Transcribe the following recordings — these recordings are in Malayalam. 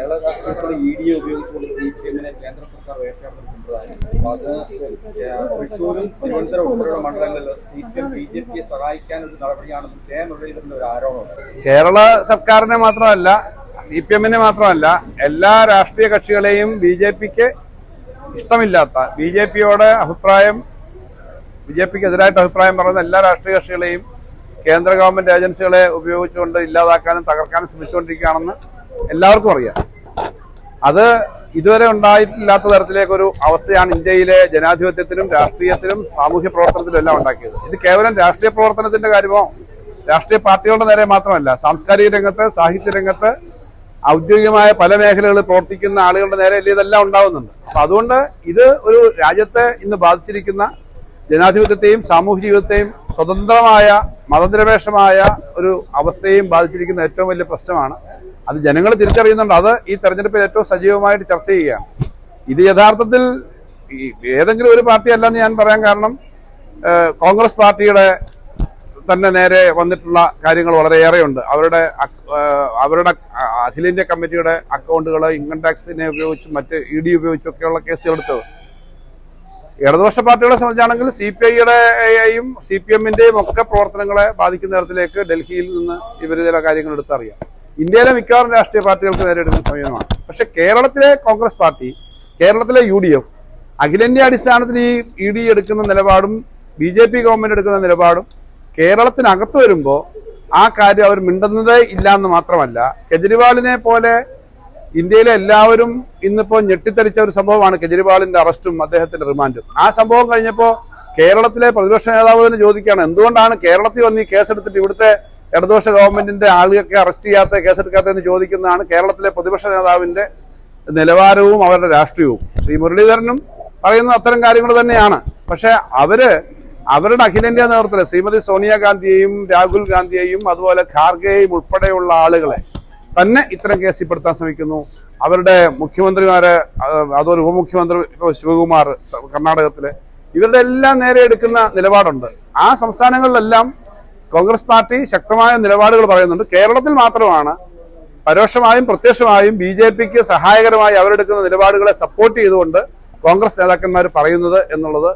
കേരള രാഷ്ട്രീയത്തിൽ ഇ ഡിയെ ഉപയോഗിച്ചുകൊണ്ട് സി പി എമ്മിനെ കേന്ദ്ര സർക്കാർ വേട്ടയാടുന്ന സമ്പ്രദായം. അപ്പൊ അത് തൃശ്ശൂരും തിരുവനന്തപുരം ഉൾപ്പെടെയുള്ള മണ്ഡലങ്ങളിൽ C P M B J പിയെ സഹായിക്കാൻ ഒരു നടപടിയാണെന്നും കെ മുരളീധരന്റെ ഒരു ആരോപണമുണ്ട് കേരള സർക്കാരിനെ മാത്രമല്ല സി പി എമ്മിനെ മാത്രമല്ല എല്ലാ രാഷ്ട്രീയ കക്ഷികളെയും ബി ജെ പിക്ക് ഇഷ്ടമില്ലാത്ത ബി ജെ പിയോട് അഭിപ്രായം ബി ജെ പിക്ക് എതിരായിട്ട് അഭിപ്രായം പറയുന്ന എല്ലാ രാഷ്ട്രീയ കക്ഷികളെയും കേന്ദ്ര ഗവൺമെന്റ് ഏജൻസികളെ ഉപയോഗിച്ചുകൊണ്ട് ഇല്ലാതാക്കാനും തകർക്കാനും ശ്രമിച്ചുകൊണ്ടിരിക്കുകയാണെന്ന് എല്ലാവർക്കും അറിയാം. അത് ഇതുവരെ ഉണ്ടായിട്ടില്ലാത്ത തരത്തിലേക്കൊരു അവസ്ഥയാണ് ഇന്ത്യയിലെ ജനാധിപത്യത്തിലും രാഷ്ട്രീയത്തിലും സാമൂഹ്യ പ്രവർത്തനത്തിലും എല്ലാം ഉണ്ടാക്കിയത്. ഇത് കേവലം രാഷ്ട്രീയ പ്രവർത്തനത്തിന്റെ കാര്യമോ രാഷ്ട്രീയ പാർട്ടികളുടെ നേരെ മാത്രമല്ല സാംസ്കാരിക രംഗത്ത് സാഹിത്യ രംഗത്ത് ഔദ്യോഗികമായ പല മേഖലകളിൽ പ്രവർത്തിക്കുന്ന ആളുകളുടെ നേരെ ഇതെല്ലാം ഉണ്ടാവുന്നുണ്ട്. അപ്പൊ അതുകൊണ്ട് ഇത് ഒരു രാജ്യത്തെ ഇന്ന് ബാധിച്ചിരിക്കുന്ന ജനാധിപത്യത്തെയും സാമൂഹ്യ ജീവിതത്തെയും സ്വതന്ത്രമായ മതനിരപേക്ഷമായ ഒരു അവസ്ഥയെയും ബാധിച്ചിരിക്കുന്ന ഏറ്റവും വലിയ പ്രശ്നമാണ് അത് ജനങ്ങൾ തിരിച്ചറിയുന്നുണ്ട്. അത് ഈ തെരഞ്ഞെടുപ്പിൽ ഏറ്റവും സജീവമായിട്ട് ചർച്ച ചെയ്യുകയാണ്. ഇത് യഥാർത്ഥത്തിൽ ഏതെങ്കിലും ഒരു പാർട്ടി അല്ലെന്ന് ഞാൻ പറയാൻ കാരണം കോൺഗ്രസ് പാർട്ടിയുടെ തന്നെ നേരെ വന്നിട്ടുള്ള കാര്യങ്ങൾ വളരെയേറെയുണ്ട്. അവരുടെ അവരുടെ അഖിലേന്ത്യാ കമ്മിറ്റിയുടെ അക്കൗണ്ടുകൾ ഇൻകം ടാക്സിനെ ഉപയോഗിച്ചും മറ്റ് ഇ ഡി ഉപയോഗിച്ചൊക്കെയുള്ള കേസുകൾ എടുത്തത്. ഇടതുപക്ഷ പാർട്ടികളെ സംബന്ധിച്ചാണെങ്കിൽ സി പി ഐയുടെയും സി പി എമ്മിന്റെയും ഒക്കെ പ്രവർത്തനങ്ങളെ ബാധിക്കുന്ന തരത്തിലേക്ക് ഡൽഹിയിൽ നിന്ന് ഇവർ ചില കാര്യങ്ങൾ എടുത്തറിയാം. ഇന്ത്യയിലെ മിക്കവാറും രാഷ്ട്രീയ പാർട്ടികൾക്ക് നേരെ എടുക്കുന്ന സമയമാണ് പക്ഷെ കേരളത്തിലെ കോൺഗ്രസ് പാർട്ടി കേരളത്തിലെ യു ഡി എഫ് അഖിലേന്ത്യാ അടിസ്ഥാനത്തിൽ ഈ ഇ ഡി എടുക്കുന്ന നിലപാടും ബി ജെ പി ഗവൺമെന്റ് എടുക്കുന്ന നിലപാടും കേരളത്തിനകത്ത് വരുമ്പോൾ ആ കാര്യം അവർ മിണ്ടുന്നതേ ഇല്ല എന്ന് മാത്രമല്ല കെജ്രിവാളിനെ പോലെ ഇന്ത്യയിലെ എല്ലാവരും ഇന്നിപ്പോൾ ഞെട്ടിത്തരിച്ച ഒരു സംഭവമാണ് കെജ്രിവാളിന്റെ അറസ്റ്റും അദ്ദേഹത്തിന്റെ റിമാൻഡും. ആ സംഭവം കഴിഞ്ഞപ്പോൾ കേരളത്തിലെ പ്രതിപക്ഷ നേതാവ് തന്നെ ചോദിക്കുകയാണ് എന്തുകൊണ്ടാണ് കേരളത്തിൽ വന്ന് ഈ കേസെടുത്തിട്ട് ഇവിടുത്തെ ഇടതുപക്ഷ ഗവൺമെന്റിന്റെ ആളുകൾക്ക് അറസ്റ്റ് ചെയ്യാത്ത കേസെടുക്കാത്തതെന്ന് ചോദിക്കുന്നതാണ് കേരളത്തിലെ പ്രതിപക്ഷ നേതാവിന്റെ നിലവാരവും അവരുടെ രാഷ്ട്രീയവും. ശ്രീ മുരളീധരനും പറയുന്നത് അത്തരം കാര്യങ്ങൾ തന്നെയാണ്. പക്ഷെ അവർ അവരുടെ അഖിലേന്ത്യാ നേതൃത്വത്തിൽ ശ്രീമതി സോണിയാഗാന്ധിയെയും രാഹുൽ ഗാന്ധിയെയും അതുപോലെ ഖാർഗെയും ഉൾപ്പെടെയുള്ള ആളുകളെ തന്നെ ഇത്തരം കേസിൽപ്പെടുത്താൻ ശ്രമിക്കുന്നു. അവരുടെ മുഖ്യമന്ത്രിമാരെ അതുപോലെ ഉപമുഖ്യമന്ത്രി ശിവകുമാർ കർണാടകത്തിലെ ഇവരുടെ എല്ലാം നേരെ എടുക്കുന്ന നിലപാടുണ്ട്. ആ സംസ്ഥാനങ്ങളിലെല്ലാം കോൺഗ്രസ് പാർട്ടി ശക്തമായ നിലപാടുകൾ പറയുന്നുണ്ട്. കേരളത്തിൽ മാത്രമാണ് പരോക്ഷമായും പ്രത്യക്ഷമായും ബി ജെ പിക്ക് സഹായകരമായി അവരെടുക്കുന്ന നിലപാടുകളെ സപ്പോർട്ട് ചെയ്തുകൊണ്ട് കോൺഗ്രസ് നേതാക്കന്മാർ പറയുന്നത് എന്നുള്ളത്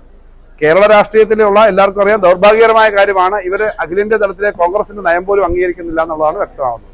കേരള രാഷ്ട്രീയത്തിലുള്ള എല്ലാവർക്കും അറിയാം. ദൗർഭാഗ്യകരമായ കാര്യമാണ്. ഇവർ അഖിലേന്ത്യാ തലത്തിലെ കോൺഗ്രസിന്റെ നയം പോലും അംഗീകരിക്കുന്നില്ല എന്നുള്ളതാണ് വ്യക്തമാവുന്നത്